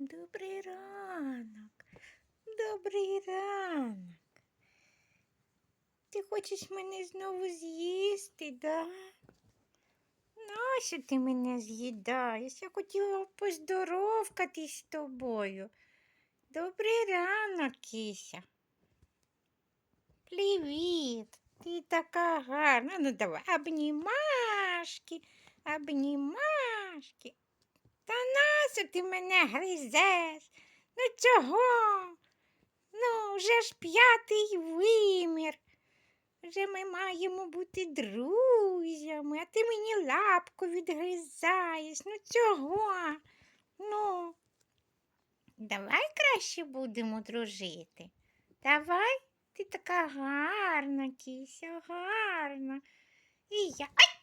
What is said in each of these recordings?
Добрий ранок. Добрий ранок. Ти хочеш мене знову з'їсти, да? Нащо ти мене з'їдаєш? Я хотіла поздоровкатись з тобою. Добрий ранок, кися. Привіт. Ти така гарна. Ну давай, обнімашки, обнімашки. Та нащо ти мене гризеш? Ну чого? Ну, вже ж п'ятий вимір. Вже ми маємо бути друзями, а ти мені лапку відгризаєш. Ну чого? Ну, давай краще будемо дружити. Давай, ти така гарна, кися, гарна. І я. Ай!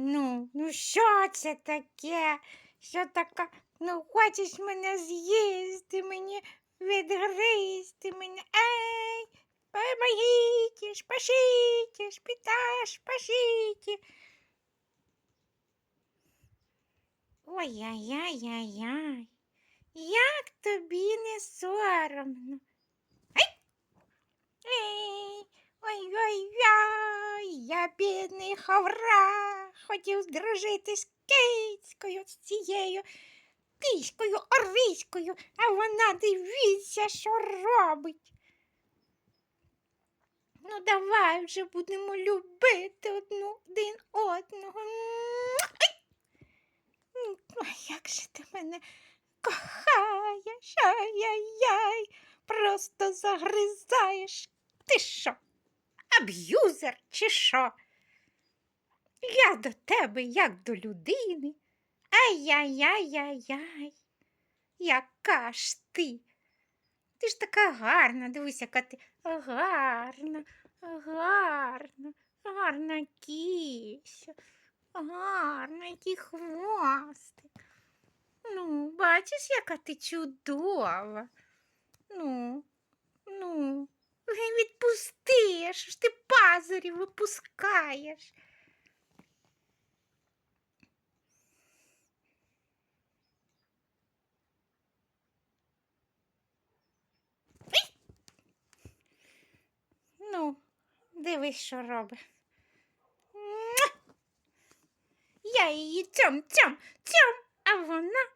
Ну, ну що це таке? Що така? Ну, хочеш мене з'їсти, мені відгризти мене. Ей, помогите, спасите, спита, спасите. Ой-яй-яй-яй-яй. Як тобі не соромно? Ай! Ей, ой-ой-ой, я бідний хавра, хотів здружити з кицькою, з цією киською, ориською, а вона дивіться, що робить. Ну, давай вже будемо любити одну один одного. Ой, як же ти мене кохаєш, ай-яй-яй, просто загризаєш. Ти що? Аб'юзер чи що? Я до тебе, як до людини. Ай-яй-яй-яй-яй. Яка ж ти? Ти ж така гарна, дивись, яка ти гарна, гарна, гарна кіся, гарна, який хвостик. Ну, бачиш, яка ти чудова. Ну, ну, відпусти, що ж ти пазурі випускаєш. Ну, дивись, що робить. Я її цьом, цьом, цьом, а вона,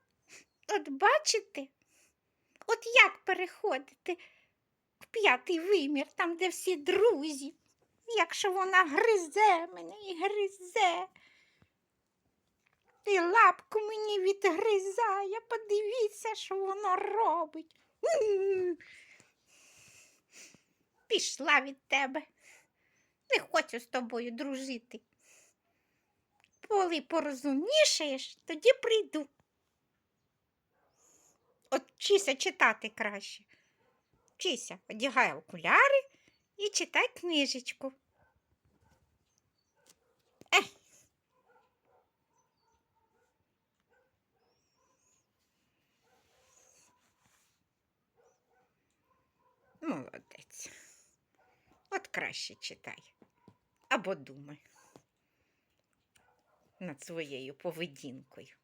от бачите, от як переходити в п'ятий вимір, там, де всі друзі, якщо вона гризе мене і гризе. І лапку мені відгризає, подивіться, що воно робить. Пішла від тебе. Не хочу з тобою дружити. Коли порозумнішаєш, тоді прийду. От вчися читати краще. Вчися, одягай окуляри і читай книжечку. Молодець. От краще читай. Або думай над своєю поведінкою.